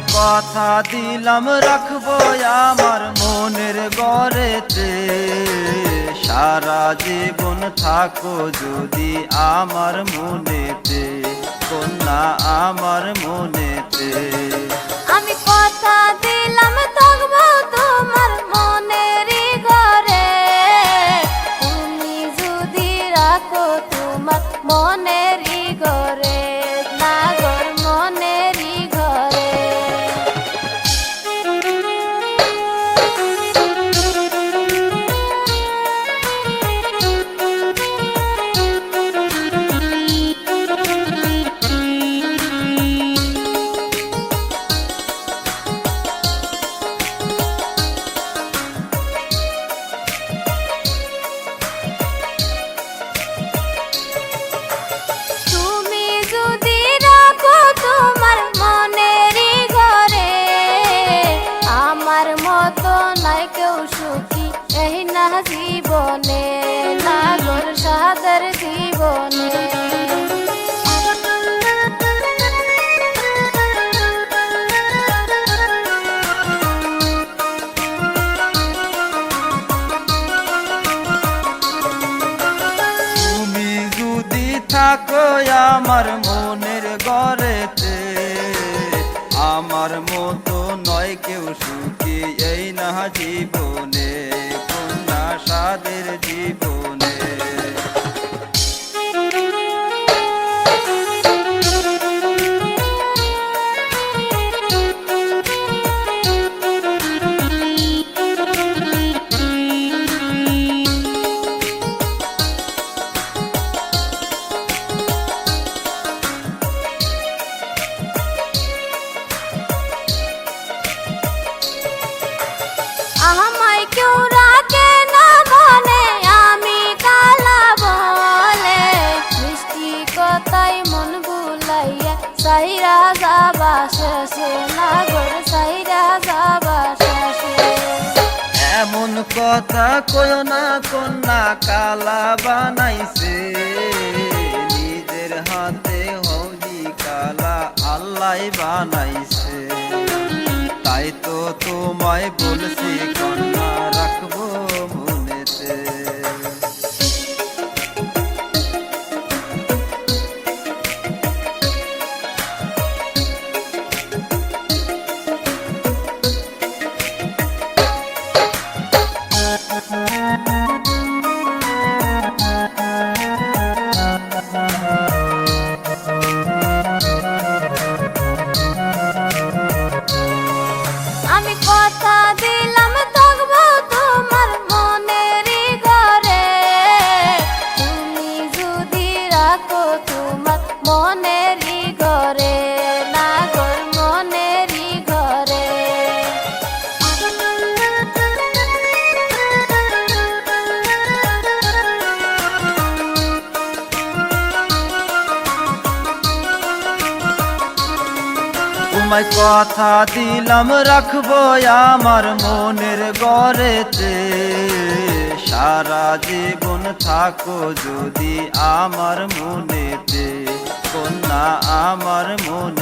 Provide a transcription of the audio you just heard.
কথা দিলাম, রাখব আমার মনের গড়েতে। সারা জীবন থাকো যদি আমার মনেতে, কন্যা আমার মনেতে। আমার মনের গড়েতে। আমার মতো নয় কেউ সুখী এই না জীবনে। কন্যা সাদের জীবনে এমন কথা কয় না, কন্যা কালা বানাইছে। নিজের হাতে হৌজি কালা আল্লাহ বানাইছে। তাই তো তোমায় বলছি, কন্যা, রাখব কথা তোমায় কথা দিলাম, রাখব আমার মনের গড়েতে। সারা জীবন থাকো যদি আমার মনেতে, কন্যা আমার মনে